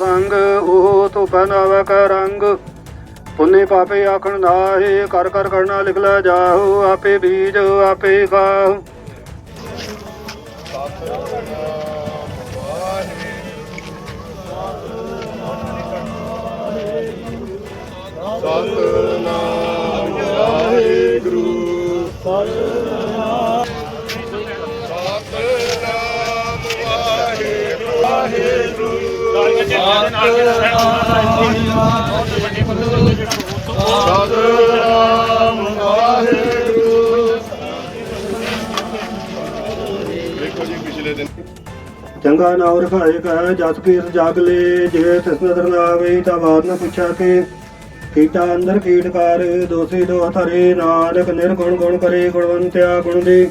ਸੰਗ, ਉਹ ਤੋ ਪਹਿਨਾਵਾ ਕਾ ਰੰਗ ਪੁੰਨੇ ਪਾਪੇ ਆਖਣ ਨਾਹੀ, ਕਰ ਕਰ ਕਰਨਾ ਲਿਖ ਲੈ ਜਾਹੋ, ਆਪੇ ਬੀਜ, ਆਪੇ ਖਾਓ ਸਤਨਾਮ ਵਾਹਿਗੁਰੂ ਸਤਨਾਮ ਵਾਹਿਗੁਰੂ ਵਾਹਿਗੁਰੂ ਵਾਹਿਗੁਰੂ। ਚੰਗਾ ਨਾਮ ਰਖਾਏ ਕਹ, ਜਸ ਪੀਰ ਜਾਗ ਲੈ, ਜੇ ਤਿਸ ਨਦਰ ਨਾ ਆਵੇ ਤਾਂ ਬਾਤ ਨਾ ਪੁੱਛਾ ਕੇ। ਕੀਟਾ ਅੰਦਰ ਕੀਟਕਾਰ ਦੋਸੀ ਦੋ ਹਥਰੇ ਨਾਨਕ ਨਿਰਗੁਣ ਗੁਣ ਕਰੇ, ਗੁਣਵੰਤਿਆ ਗੁਣ ਦੇ।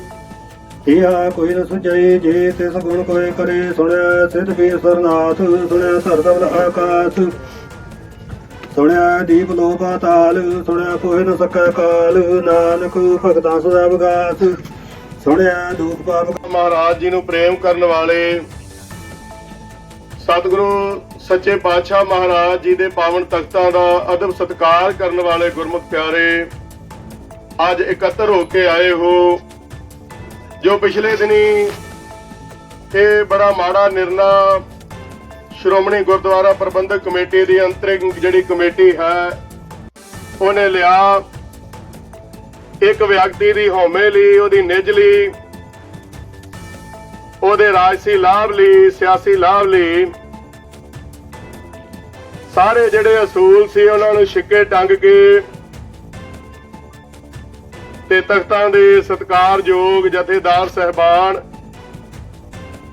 ਇਹਾ ਕੋਈ ਨ ਸੁਝਈ ਜੇ ਤਿਸ ਗੁਣ ਕੋਏ ਕਰੇ ਸੁਣਿਆ ਸਿਧ ਪੀਰ ਸਰਨਾਥ ਸੁਣਿਆ ਸਰਦਵ ਆਕਾਸ਼। ਸੁਣਿਆ ਦੀਪ ਲੋ ਪਾਤਾਲ ਸੁਣਿਆ ਕੋਇ ਨ ਸਕੈ ਕਾਲ। ਨਾਨਕ ਭਗਤਾਂ ਸਦਾ ਵਿਗਾਸ ਸੁਣਿਆ ਦੁਖ ਪਾਪ ਮਹਾਰਾਜ ਜੀ ਨੂੰ ਪ੍ਰੇਮ ਕਰਨ ਵਾਲੇ ਸਤਿਗੁਰੂ ਸੱਚੇ ਪਾਤਸ਼ਾਹ ਮਹਾਰਾਜ ਜੀ ਦੇ ਪਾਵਨ ਤਖਤਾਂ ਦਾ ਅਦਬ ਸਤਕਾਰ ਕਰਨ ਵਾਲੇ ਗੁਰਮੁਖ ਪਿਆਰੇ, ਅੱਜ ਇਕੱਤਰ ਹੋ ਕੇ ਆਏ ਹੋ। ਜੋ ਪਿਛਲੇ ਦਿਨੀ ਇਹ ਬੜਾ ਮਾੜਾ ਨਿਰਣਾ ਸ਼੍ਰੋਮਣੀ ਗੁਰਦੁਆਰਾ ਪ੍ਰਬੰਧਕ ਕਮੇਟੀ ਦੀ ਅੰਤਰਿੰਗ ਜਿਹੜੀ ਕਮੇਟੀ ਹੈ, ਉਹਨੇ ਲਿਆ। ਇੱਕ ਵਿਅਕਤੀ ਦੀ ਹਉਮੈ ਲਈ, ਉਹਦੀ ਨਿੱਜ ਲਈ, ਉਹਦੇ ਰਾਜਸੀ ਲਾਭ ਲਈ, ਸਿਆਸੀ ਲਾਭ ਲਈ। ਸਾਰੇ ਜਿਹੜੇ ਅਸੂਲ ਸੀ, ਉਹਨਾਂ ਨੂੰ ਛਿੱਕੇ ਟੰਗ ਕੇ ਤੇ ਤਖਤਾਂ ਦੇ ਸਤਕਾਰਯੋਗ ਜਥੇਦਾਰ ਸਹਿਬਾਨ,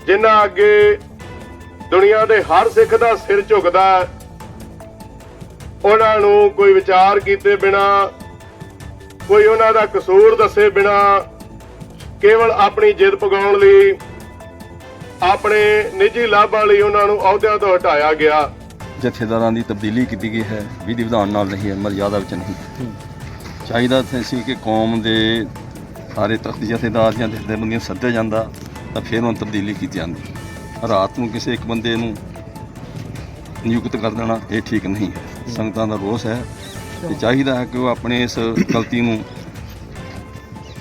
ਜਿਨ੍ਹਾਂ ਅੱਗੇ ਦੁਨੀਆ ਦੇ ਹਰ ਸਿੱਖ ਦਾ ਸਿਰ ਝੁਕਦਾ ਉਹਨਾਂ ਨੂੰ ਕੋਈ ਵਿਚਾਰ ਕੀਤੇ ਬਿਨਾ, ਕੋਈ ਉਹਨਾਂ ਦਾ ਕਸੂਰ ਦੱਸੇ ਬਿਨਾ, ਕੇਵਲ ਆਪਣੀ ਜਿੱਦ ਪਗਾਉਣ ਲਈ, ਆਪਣੇ ਨਿੱਜੀ ਲਾਭਾਂ ਲਈ ਉਹਨਾਂ ਨੂੰ ਅਹੁਦਿਆਂ ਤੋਂ ਹਟਾਇਆ ਗਿਆ। ਜਥੇਦਾਰਾਂ ਦੀ ਤਬਦੀਲੀ ਕੀਤੀ ਗਈ ਹੈ, ਵਿਧੀ ਵਿਧਾਨ ਨਾਲ ਨਹੀਂ ਹੈ ਮਰਜ਼ਾਦਾ ਵਿੱਚ ਨਹੀਂ। ਚਾਹੀਦਾ ਤਾਂ ਸੀ ਕਿ ਕੌਮ ਦੇ ਸਾਰੇ ਤਖਤ ਜਥੇਦਾਰ ਜਾਂ ਜਥੇਦਾਰਾਂ ਸੱਦਿਆ ਜਾਂਦਾ ਤਾਂ ਫਿਰ ਉਹਨਾਂ ਤਬਦੀਲੀ ਕੀਤੀ ਜਾਂਦੀ। ਰਾਤ ਨੂੰ ਕਿਸੇ ਇੱਕ ਬੰਦੇ ਨੂੰ ਨਿਯੁਕਤ ਕਰ ਦੇਣਾ ਇਹ ਠੀਕ ਨਹੀਂ ਹੈ। ਸੰਗਤਾਂ ਦਾ ਰੋਸ ਹੈ ਤੇ ਚਾਹੀਦਾ ਹੈ ਕਿ ਉਹ ਆਪਣੇ ਇਸ ਗਲਤੀ ਨੂੰ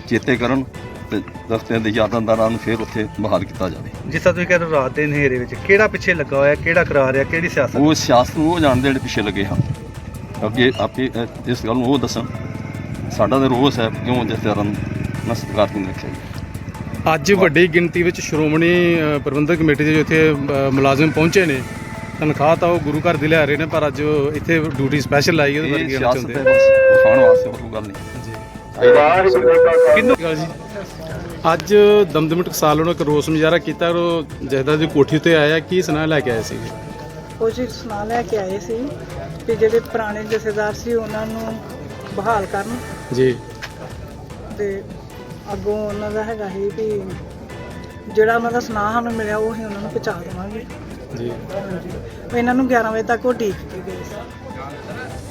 ਚੇਤੇ ਕਰਨ ਤੇ ਦਫ਼ਤਰ ਦੇ ਯਾਦਾਂਦਾਰਾਂ ਨੂੰ ਫਿਰ ਉੱਥੇ ਬਹਾਲ ਕੀਤਾ ਜਾਵੇ। ਜਿਸ ਤਰ੍ਹਾਂ ਤੁਸੀਂ ਕਹਿੰਦੇ ਰਾਤ ਦੇ ਹਨੇਰੇ ਵਿੱਚ ਕਿਹੜਾ ਪਿੱਛੇ ਲੱਗਾ ਹੋਇਆ ਕਿਹੜਾ ਕਰਾ ਰਿਹਾ ਕਿਹੜੀ ਸਿਆਸਤ? ਉਹ ਸਿਆਸਤ ਨੂੰ ਉਹ ਜਾਣਦੇ ਜਿਹੜੇ ਪਿੱਛੇ ਲੱਗੇ ਹਨ। ਅੱਗੇ ਆਪੇ ਇਸ ਗੱਲ ਨੂੰ ਉਹ ਦੱਸਣ ਸਾਡਾ ਤਾਂ ਰੋਸ ਹੈ ਕਿਉਂ ਜਥੇਦਾਰਾਂ ਨੂੰ ਨਾ ਸਤਿਕਾਰ ਨਹੀਂ ਰੱਖਿਆ ਗਿਆ ਅੱਜ ਵੱਡੀ ਗਿਣਤੀ ਵਿੱਚ ਸ਼੍ਰੋਮਣੀ ਅ, ਪ੍ਰਬੰਧਕ ਕਮੇਟੀ ਦੇ ਜੋ ਇੱਥੇ ਅ, ਮੁਲਾਜ਼ਮ ਪਹੁੰਚੇ ਨੇ ਤਨਖਾਹ ਤਾਂ ਉਹ ਗੁਰੂ ਘਰ ਦੀ ਲੈ ਰਹੇ ਨੇ ਪਰ ਅੱਜ ਉਹ ਇੱਥੇ ਡਿਊਟੀ ਸਪੈਸ਼ਲ ਲਾਈ ਉਹਦੇ ਬਾਰੇ ਇਹ ਕਹਿਣਾ ਸਿਆਸਤ ਚਾਹੁੰਦੇ? ਹੈ ਬਸ ਦਿਖਾਉਣ ਵਾਸਤੇ ਹੋਰ ਕੋਈ ਗੱਲ ਨਹੀਂ। ਜੀ ਚਾਹੀਦਾ ਕਿ ਵਾਹਿਗੁਰੂ ਜੀ ਕਿੰਨੂੰ ਅੱਜ ਦਮਦਮੀ ਟਕਸਾਲ ਨੂੰ ਇੱਕ ਰੋਸ ਮੁਜ਼ਾਹਰਾ ਕੀਤਾ ਔਰ ਉਹ ਜਥੇਦਾਰ ਦੀ ਕੋਠੀ ਤੇ ਆਇਆ ਕੀ ਸੁਣਾ ਲੈ ਕੇ ਆਏ ਸੀ? ਉਹ ਜੀ ਸੁਣਾ ਲੈ ਕੇ ਆਏ ਸੀ ਕਿ ਜਿਹੜੇ ਪੁਰਾਣੇ ਜਥੇਦਾਰ ਸੀ ਉਹਨਾਂ ਨੂੰ ਬਹਾਲ ਕਰਨ। ਜੀ। ਤੇ ਅੱਗੋਂ ਉਹਨਾਂ ਦਾ ਹੈਗਾ ਸੀ ਵੀ ਜਿਹੜਾ ਉਹਨਾਂ ਦਾ ਸੁਨਾਹ ਸਾਨੂੰ ਮਿਲਿਆ ਉਹ ਹੀ ਉਹਨਾਂ ਨੂੰ ਪਹੁੰਚਾ ਦੇਵਾਂਗੇ। ਜੀ। ਹਾਂਜੀ। ਇਹਨਾਂ ਨੂੰ 11 ਵਜੇ ਤੱਕ ਉਹ ਡੀਕ ਕੇ ਗਏ ਸੀ।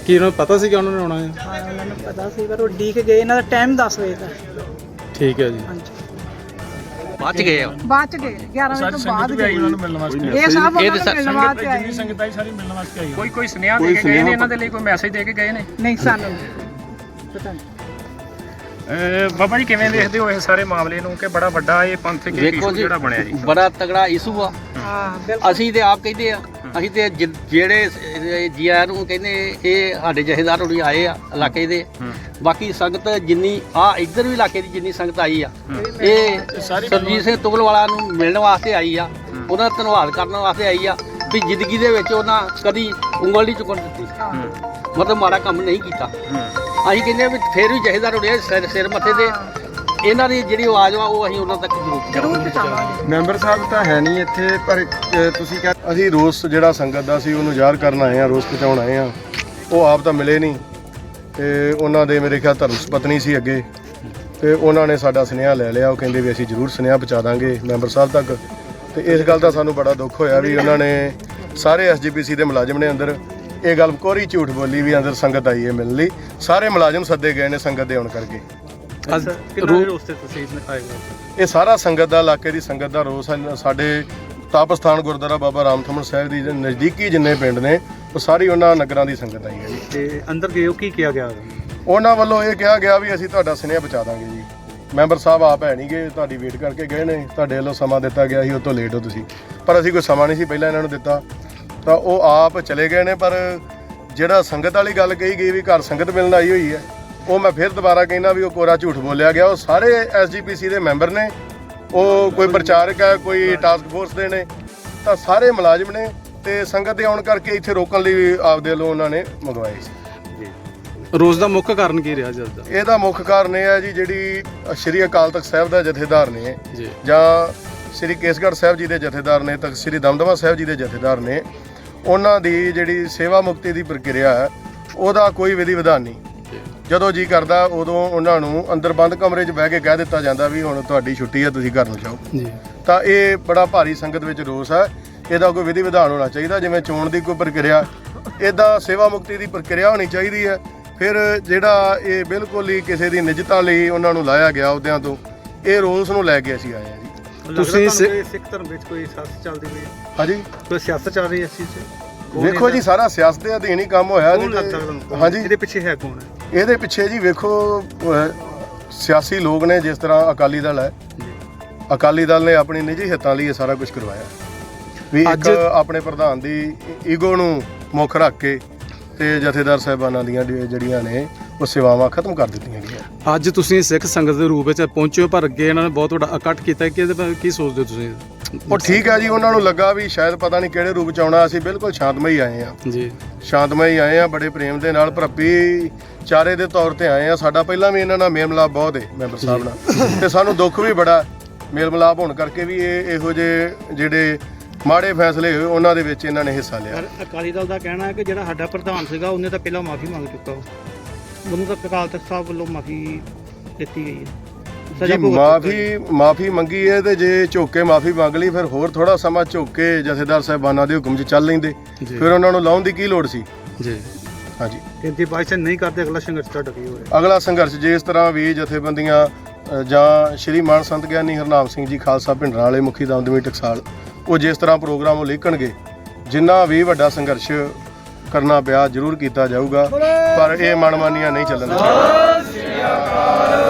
ਕੀ ਉਹਨਾਂ ਨੂੰ ਪਤਾ ਸੀ ਕਿ ਉਹਨਾਂ ਨੇ ਆਉਣਾ ਹੈ? ਹਾਂ ਉਹਨਾਂ ਨੂੰ ਪਤਾ ਸੀ ਪਰ ਉਹ ਡੀਕ ਗਏ। ਇਹਨਾਂ ਦਾ ਟਾਈਮ 10 ਵਜੇ ਦਾ ਠੀਕ ਹੈ ਜੀ। ਹਾਂਜੀ। ਬਚ ਗਏ ਆ ਬਾਅਦ ਚ ਗਏ। 11 ਵਜੇ ਤੋਂ ਬਾਅਦ ਗਏ। ਉਹਨਾਂ ਨੂੰ ਮਿਲਣ ਵਾਸਤੇ। ਇਹ ਸਭ ਉਹਨਾਂ ਨੂੰ ਮਿਲਣ ਵਾਸਤੇ ਆਏ। ਕੋਈ ਕੋਈ ਸੁਨੇਹਾ ਦੇ ਕੇ ਗਏ ਨੇ ਇਹਨਾਂ ਦੇ ਲਈ? ਕੋਈ ਮੈਸੇਜ ਦੇ ਕੇ ਗਏ ਨੇ? ਨਹੀਂ ਸਾਨੂੰ ਨਹੀਂ। ਪਤਾ ਨਹੀਂ ਅਹ ਬਾਬਾ ਜੀ ਕਿਵੇਂ ਦੇਖਦੇ ਹੋ ਇਹ ਸਾਰੇ ਮਾਮਲੇ ਨੂੰ ਕਿ ਬੜਾ ਵੱਡਾ ਇਹ ਪੰਥਕ ਇਸ਼ੂ ਜਿਹੜਾ ਬਣਿਆ ਜੀ? ਬੜਾ ਤਗੜਾ ਇਸ਼ੂ ਆ। ਹਾਂ ਬਿਲਕੁਲ। ਅਸੀਂ ਤੇ ਆਪ ਕਹਿੰਦੇ ਆ ਅਸੀਂ ਤੇ ਜਿ- ਜਿਹੜੇ ਜੀਆਰ ਨੂੰ ਕਹਿੰਦੇ ਇਹ ਸਾਡੇ ਜਥੇਦਾਰ ਹੁਣੀ ਆਏ ਆ ਇਲਾਕੇ ਦੇ। ਬਾਕੀ ਸੰਗਤ ਜਿੰਨੀ ਆ ਇੱਧਰ ਵੀ ਇਲਾਕੇ ਦੀ ਜਿੰਨੀ ਸੰਗਤ ਆਈ ਆ। ਇਹ ਸਰਜੀਤ ਸਿੰਘ ਤੁਗਲ ਵਾਲਾ ਨੂੰ ਮਿਲਣ ਵਾਸਤੇ ਆਈ ਆ। ਉਹਨਾਂ ਦਾ ਧੰਨਵਾਦ ਕਰਨ ਵਾਸਤੇ ਆਈ ਆ ਵੀ ਜ਼ਿੰਦਗੀ ਦੇ ਵਿੱਚ ਉਹਨਾਂ ਕਦੀ ਉਂਗਲ ਨਹੀਂ ਚੁੱਕਣ ਦਿੱਤੀ। ਮਤਲਬ ਮਾੜਾ ਕੰਮ ਨਹੀਂ ਕੀਤਾ। ਅਸੀਂ ਕਹਿੰਦੇ ਆ ਵੀ ਫਿਰ ਵੀ ਜਥੇਦਾਰ ਹੁਣੇ ਸਿਰ ਸਿਰ ਮੱਥੇ ਤੇ। ਇਹਨਾਂ ਦੀ ਜਿਹੜੀ ਆਵਾਜ਼ ਵਾ ਉਹ ਅਸੀਂ ਉਹਨਾਂ ਤੱਕ ਜ਼ਰੂਰ ਪਹੁੰਚਾਵਾਂਗੇ। ਮੈਂਬਰ ਸਾਹਿਬ ਤਾਂ ਹੈ ਨਹੀਂ ਇੱਥੇ ਪਰ ਤੁਸੀਂ ਕਹ ਅਸੀਂ ਰੋਸ ਜਿਹੜਾ ਸੰਗਤ ਦਾ ਸੀ ਉਹਨੂੰ ਜ਼ਾਹਰ ਕਰਨ ਆਏ ਆ ਰੋਸ ਪਹੁੰਚਾਉਣ ਆਏ ਆ ਉਹ ਆਪ ਤਾਂ ਮਿਲੇ ਨਹੀਂ। ਤੇ ਉਹਨਾਂ ਦੇ ਮੇਰੇ ਖਿਆਲ ਧਰਮ ਪਤਨੀ ਸੀ ਅੱਗੇ। ਤੇ ਉਹਨਾਂ ਨੇ ਸਾਡਾ ਸੁਨੇਹਾ ਲੈ ਲਿਆ। ਉਹ ਕਹਿੰਦੇ ਵੀ ਅਸੀਂ ਜ਼ਰੂਰ ਸੁਨੇਹਾ ਪਹੁੰਚਾ ਦਾਂਗੇ ਮੈਂਬਰ ਸਾਹਿਬ ਤੱਕ। ਤੇ ਇਸ ਗੱਲ ਦਾ ਸਾਨੂੰ ਬੜਾ ਦੁੱਖ ਹੋਇਆ ਵੀ ਉਹਨਾਂ ਨੇ ਸਾਰੇ ਐਸਜੀਪੀਸੀ ਦੇ ਮੁਲਾਜ਼ਮ ਨੇ ਅੰਦਰ ਇਹ ਗੱਲ ਕੋਰੀ ਝੂਠ ਬੋਲੀ ਵੀ ਅੰਦਰ ਸੰਗਤ ਆਈ ਹੈ ਮਿਲਣ ਲਈ। ਸਾਰੇ ਮੁਲਾਜ਼ਮ ਸੱਦੇ ਗਏ ਨੇ ਸੰਗਤ ਦੇ ਆਉਣ ਕਰਕੇ। ਅੱਜ ਕਿੰਨਾ ਰੂ- ਰੋਸ ਤੇ ਤੁਸੀਂ ਆਏ ਹੋ? ਇਹ ਸਾਰਾ ਸੰਗਤ ਦਾ ਇਲਾਕੇ ਦੀ ਸੰਗਤ ਦਾ ਰੋਸ ਹੈ। ਸਾਡੇ ਤਪ ਸਥਾਨ ਗੁਰਦੁਆਰਾ ਬਾਬਾ ਰਾਮਥਮਨ ਸਾਹਿਬ ਦੀ ਨਜ਼ਦੀਕੀ ਜਿੰਨੇ ਪਿੰਡ ਨੇ ਉਹ ਸਾਰੀ ਉਹਨਾਂ ਨਗਰਾਂ ਦੀ ਸੰਗਤ ਆਈ ਹੈ ਜੀ। ਤੇ ਅੰਦਰ ਗਏ ਹੋ ਕੀ ਕਿਹਾ ਗਿਆ? ਉਹਨਾਂ ਵੱਲੋਂ ਇਹ ਕਿਹਾ ਗਿਆ ਵੀ ਅਸੀਂ ਤੁਹਾਡਾ ਸੁਨੇਹਾ ਪਹੁੰਚਾ ਦਾਂਗੇ ਜੀ। ਮੈਂਬਰ ਸਾਹਿਬ ਆਪ ਹੈ ਨਹੀਂ ਗਏ ਤੁਹਾਡੀ ਵੇਟ ਕਰਕੇ ਗਏ ਨੇ ਤੁਹਾਡੇ ਵੱਲੋਂ ਸਮਾਂ ਦਿੱਤਾ ਗਿਆ ਸੀ ਉਹ ਤੋਂ ਲੇਟ ਹੋ ਤੁਸੀਂ। ਪਰ ਅਸੀਂ ਕੋਈ ਸਮਾਂ ਨਹੀਂ ਸੀ ਪਹਿਲਾਂ ਇਹਨਾਂ ਨੂੰ ਦਿੱਤਾ। ਤਾਂ ਉਹ ਆਪ ਚਲੇ ਗਏ ਨੇ ਪਰ ਜਿਹੜਾ ਸੰਗਤ ਵਾਲੀ ਗੱਲ ਕਹੀ ਗਈ ਵੀ ਘਰ ਸੰਗਤ ਮਿਲਣ ਆਈ ਹੋਈ ਹੈ ਉਹ ਮੈਂ ਫਿਰ ਦੁਬਾਰਾ ਕਹਿੰਦਾ ਵੀ ਉਹ ਕੋਰਾ ਝੂਠ ਬੋਲਿਆ ਗਿਆ। ਉਹ ਸਾਰੇ ਐਸਜੀਪੀਸੀ ਦੇ ਮੈਂਬਰ ਨੇ ਉਹ ਕੋਈ ਪ੍ਰਚਾਰਕ ਹੈ ਕੋਈ ਟਾਸਕ ਫੋਰਸ ਦੇ ਨੇ ਤਾਂ ਸਾਰੇ ਮੁਲਾਜ਼ਮ ਨੇ ਤੇ ਸੰਗਤ ਦੇ ਆਉਣ ਕਰਕੇ ਇੱਥੇ ਰੋਕਣ ਲਈ ਆਪਦੇ ਵੱਲੋਂ ਉਹਨਾਂ ਨੇ ਮੰਗਵਾਏ ਸੀ। ਰੋਜ਼ ਦਾ ਮੁੱਖ ਕਾਰਨ ਕੀ ਰਿਹਾ ਜੀ ਅੱਜ ਦਾ? ਇਹਦਾ ਮੁੱਖ ਕਾਰਨ ਇਹ ਹੈ ਜੀ ਜਿਹੜੀ ਸ਼੍ਰੀ ਅਕਾਲ ਤਖਤ ਸਾਹਿਬ ਦਾ ਜਥੇਦਾਰ ਨੇ ਜੀ। ਜਾਂ ਸ਼੍ਰੀ ਕੇਸਗੜ੍ਹ ਸਾਹਿਬ ਜੀ ਦੇ ਜਥੇਦਾਰ ਨੇ ਤਖਤ ਸ਼੍ਰੀ ਦਮਦਮਾ ਸਾਹਿਬ ਜੀ ਦੇ ਜਥੇਦਾਰ ਨੇ ਉਹਨਾਂ ਦੀ ਜਿਹੜੀ ਸੇਵਾ ਮੁਕਤੀ ਦੀ ਪ੍ਰਕਿਰਿਆ ਹੈ ਉਹਦਾ ਕੋਈ ਵਿਧੀ ਵਿਧਾਨ ਨਹੀਂ। ਜਦੋਂ ਜੀ ਕਰਦਾ ਉਦੋਂ ਉਹਨਾਂ ਨੂੰ ਅੰਦਰ ਬੰਦ ਕਮਰੇ 'ਚ ਬਹਿ ਕੇ ਕਹਿ ਦਿੱਤਾ ਜਾਂਦਾ ਵੀ ਹੁਣ ਤੁਹਾਡੀ ਛੁੱਟੀ ਹੈ ਤੁਸੀਂ ਘਰ ਨੂੰ ਜਾਓ। ਜੀ। ਤਾਂ ਇਹ ਬੜਾ ਭਾਰੀ ਸੰਗਤ ਵਿੱਚ ਰੋਸ ਹੈ। ਇਹਦਾ ਕੋਈ ਵਿਧੀ ਵਿਧਾਨ ਹੋਣਾ ਚਾਹੀਦਾ ਜਿਵੇਂ ਚੋਣ ਦੀ ਕੋਈ ਪ੍ਰਕਿਰਿਆ। ਇਹਦਾ ਸੇਵਾ ਮੁਕਤੀ ਦੀ ਪ੍ਰਕਿਰਿਆ ਹੋਣੀ ਚਾਹੀਦੀ ਹੈ। ਫਿਰ ਜਿਹੜਾ ਇਹ ਬਿਲਕੁਲ ਹੀ ਕਿਸੇ ਦੀ ਨਿਜਤਾ ਲਈ ਉਹਨਾਂ ਨੂੰ ਲਾਇਆ ਗਿਆ ਉਹਦਿਆਂ ਤੋਂ ਇਹ ਰੋਲਸ ਨੂੰ ਲੈ ਕੇ ਅਸੀਂ ਆਏ ਹਾਂ ਤੁਸੀਂ ਸਿ- ਸਿੱਖ ਧਰਮ ਵਿੱਚ ਕੋਈ ਸਿਆਸਤ ਚੱਲਦੀ ਪਈ ਹੈ? ਹਾਂਜੀ। ਕੋਈ ਸਿਆਸਤ ਚੱਲ ਰਹੀ ਹੈ ਇਸ ਚੀਜ਼ 'ਚ? ਕੌਣ ਵੇਖੋ ਜੀ ਇਹਦਾ- ਸਾਰਾ ਸਿਆਸਤ ਦੇ ਅਧੀਨ ਹੀ ਕੰਮ ਹੋਇਆ ਕੌਣ? ਹਾਂਜੀ। ਇਹਦੇ ਪਿੱਛੇ ਹੈ ਕੌਣ? ਹੈ ਇਹਦੇ ਪਿੱਛੇ ਜੀ ਵੇਖੋ ਅਹ, ਸਿਆਸੀ ਲੋਕ ਨੇ ਜਿਸ ਤਰ੍ਹਾਂ ਅਕਾਲੀ ਦਲ ਹੈ। ਅਕਾਲੀ ਦਲ ਨੇ ਆਪਣੀ ਨਿੱਜੀ ਹਿੱਤਾਂ ਲਈ ਇਹ ਸਾਰਾ ਕੁਝ ਕਰਵਾਇਆ। ਵੀ ਇੱਕ ਅੱਜ- ਆਪਣੇ ਪ੍ਰਧਾਨ ਦੀ ਈਗੋ ਨੂੰ ਮੁੱਖ ਰੱਖ ਕੇ ਤੇ ਜਥੇਦਾਰ ਸਾਹਿਬਾਨਾਂ ਦੀਆਂ ਜਿਹੜੀ- ਜਿਹੜੀਆਂ ਨੇ ਉਹ ਸੇਵਾਵਾਂ ਖਤਮ ਕਰ ਦਿੱਤੀਆਂ ਗਈਆਂ। ਅੱਜ ਤੁਸੀਂ ਸਿੱਖ ਸੰਗਤ ਦੇ ਰੂਪ ਵਿੱਚ ਪਹੁੰਚੇ ਹੋ ਪਰ ਅੱਗੇ ਇਹਨਾਂ ਨੇ ਬਹੁਤ ਵੱਡਾ ਇਕੱਠ ਕੀਤਾ। ਕਿ ਇਹਦੇ ਬਾਰੇ ਕੀ ਸੋਚਦੇ ਹੋ ਤੁਸੀਂ? ਉਹ ਠੀਕ ਹੈ ਜੀ ਉਹਨਾਂ ਨੂੰ ਲੱਗਾ ਵੀ ਸ਼ਾਇਦ ਪਤਾ ਨਹੀਂ ਕਿਹੜੇ ਰੂਪ ਚ ਆਉਣਾ। ਅਸੀਂ ਬਿਲਕੁਲ ਸ਼ਾਂਤਮਈ ਆਏ ਆ ਜੀ। ਸ਼ਾਂਤਮਈ ਆਏ ਆ ਬੜੇ ਪ੍ਰੇਮ ਦੇ ਨਾਲ ਭਰਪੀ ਚਾਰੇ ਦੇ ਤੌਰ ਤੇ ਆਏ ਆ ਸਾਡਾ ਪਹਿਲਾਂ ਵੀ ਇਹਨਾਂ ਨਾਲ ਮੇਲ ਮਿਲਾਪ ਬਹੁਤ ਹੈ ਮੈਂਬਰ ਸਾਹਿਬ ਨਾਲ। ਤੇ ਸਾਨੂੰ ਦੁੱਖ ਵੀ ਬੜਾ ਮੇਲ ਮਿਲਾਪ ਹੋਣ ਕਰਕੇ ਵੀ ਇਹ ਇਹੋ ਜਿਹੇ ਜਿਹੜੇ ਮਾੜੇ ਫੈਸਲੇ ਹੋਏ ਉਹਨਾਂ ਦੇ ਵਿੱਚ ਇਹਨਾਂ ਨੇ ਹਿੱਸਾ ਲਿਆ। ਪਰ ਅਕਾਲੀ ਦਲ ਦਾ ਕਹਿਣਾ ਹੈ ਕਿ ਜਿਹੜਾ ਸਾਡਾ ਪ੍ਰਧਾਨ ਸੀਗਾ ਉਹਨੇ ਤਾਂ ਪਹਿਲਾਂ ਮਾਫੀ ਮੰਗ ਚੁੱਕਾ। ਉਹਨੂੰ ਤਾਂ ਅਕਾਲ ਤਖਤ ਸਾਹਿਬ ਵੱਲੋਂ ਮਾਫੀ ਦਿੱਤੀ ਗਈ ਹੈ। ਜੀ ਭੁਗਤ ਮਾਫੀ ਮਾਫੀ ਮੰਗੀ ਹੈ ਤੇ ਜੇ ਝੁੱਕ ਕੇ ਮਾਫੀ ਮੰਗ ਲਈ ਫਿਰ ਹੋਰ ਥੋੜਾ ਸਮਾਂ ਝੁੱਕ ਕੇ ਜਥੇਦਾਰ ਸਾਹਿਬਾਨਾਂ ਦੇ ਹੁਕਮ 'ਚ ਚੱਲ ਲੈਂਦੇ। ਜੀ। ਫਿਰ ਉਹਨਾਂ ਨੂੰ ਲਾਉਣ ਦੀ ਕੀ ਲੋੜ ਸੀ? ਜੀ। ਹਾਂਜੀ। ਤੇ ਜੇ ਬਾਈਚਾਂਸ ਨਹੀਂ ਕਰਦੇ ਅਗਲਾ ਸੰਘਰਸ਼ ਤੁਹਾਡਾ ਕੀ ਹੋਏਗਾ ਅਗਲਾ ਸੰਘਰਸ਼ ਜੇ ਇਸ ਤਰ੍ਹਾਂ ਵੀ ਜਥੇਬੰਦੀਆਂ ਅ, ਜਾਂ ਸ਼੍ਰੀ ਮਾਨ ਸੰਤ ਗਿਆਨੀ ਹਰਨਾਮ ਸਿੰਘ ਜੀ ਖਾਲਸਾ ਭਿੰਡਰਾਂ ਵਾਲੇ ਮੁਖੀ ਦਮਦਮੀ ਟਕਸਾਲ ਉਹ ਜਿਸ ਤਰ੍ਹਾਂ ਪ੍ਰੋਗਰਾਮ ਉਹ ਲਿਖਣਗੇ ਜਿੰਨਾ ਵੀ ਵੱਡਾ ਸੰਘਰਸ਼ ਕਰਨਾ ਪਿਆ ਜ਼ਰੂਰ ਕੀਤਾ ਜਾਊਗਾ ਪਰ ਇਹ ਮਨਮਾਨੀਆਂ ਨਹੀਂ ਚੱਲਣ ਦੇਣਾ